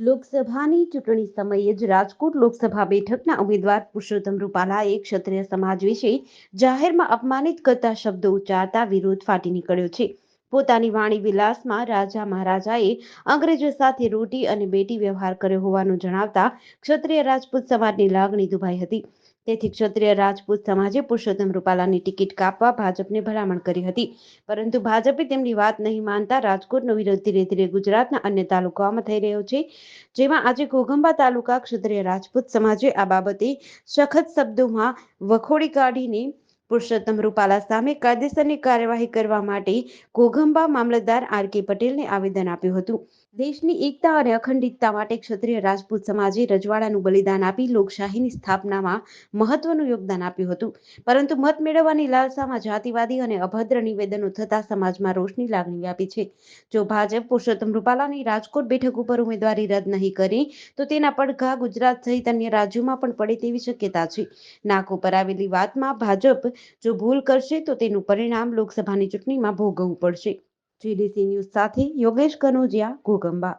લોકસભાની ચૂંટણી સમયે જ રાજકોટ લોકસભા બેઠકના ઉમેદવાર પુરુષોત્તમ રૂપાલાએ ક્ષત્રિય સમાજ વિશે જાહેરમાં અપમાનિત કરતા શબ્દો ઉચ્ચારતા વિરોધ ફાટી નીકળ્યો છે. પોતાની વાણી વિલાસમાં રાજા મહારાજાએ અંગ્રેજો સાથે રોટી અને બેટી વ્યવહાર કર્યો હોવાનું જણાવતા ક્ષત્રિય રાજપૂત સમાજની લાગણી દુભાઈ હતી. તેથી ક્ષત્રિય રાજપૂત સમાજે પુરુષોત્તમ રૂપાલાની ટિકિટ કાપવા ભાજપને ભલામણ કરી હતી. પરંતુ ભાજપે તેમની વાત નહીં માનતા રાજકોટનો વિરોધ ધીરે ધીરે ગુજરાતના અન્ય તાલુકાઓમાં થઈ રહ્યો છે, જેમાં આજે ઘોઘંબા તાલુકા ક્ષત્રિય રાજપૂત સમાજે આ બાબતે સખત શબ્દોમાં વખોડી કાઢીને પુરુષોત્તમ રૂપાલા સામે કાયદેસરની કાર્યવાહી કરવા માટે ઘોઘંબા મામલતદાર આર કે પટેલને આવેદન આપ્યું હતું. દેશની એકતા અને અખંડિતતા માટે ક્ષત્રિય રાજપૂત સમાજે રજવાડાનું બલિદાન આપી લોકશાહીની સ્થાપનામાં મહત્વનું યોગદાન આપ્યું હતું. પરંતુ મત મેળવવાની લાલસામાં જાતિવાદી અને અભદ્ર નિવેદનો થતા સમાજમાં રોષની લાગણી વ્યાપી છે. જો ભાજપ પુરુષોત્તમ રૂપાલાની રાજકોટ બેઠક ઉપર ઉમેદવારી રદ નહીં કરે, તો તેના પડઘા ગુજરાત સહિત અન્ય રાજ્યોમાં પણ પડે તેવી શક્યતા છે. નાક ઉપર આવેલી વાતમાં ભાજપ જો ભૂલ કરશે તો તેનું પરિણામ લોકસભાની ચૂંટણીમાં ભોગવવું પડશે. જીડીસી ન્યૂઝ સાથે યોગેશ કનોજિયા ઘોગંબા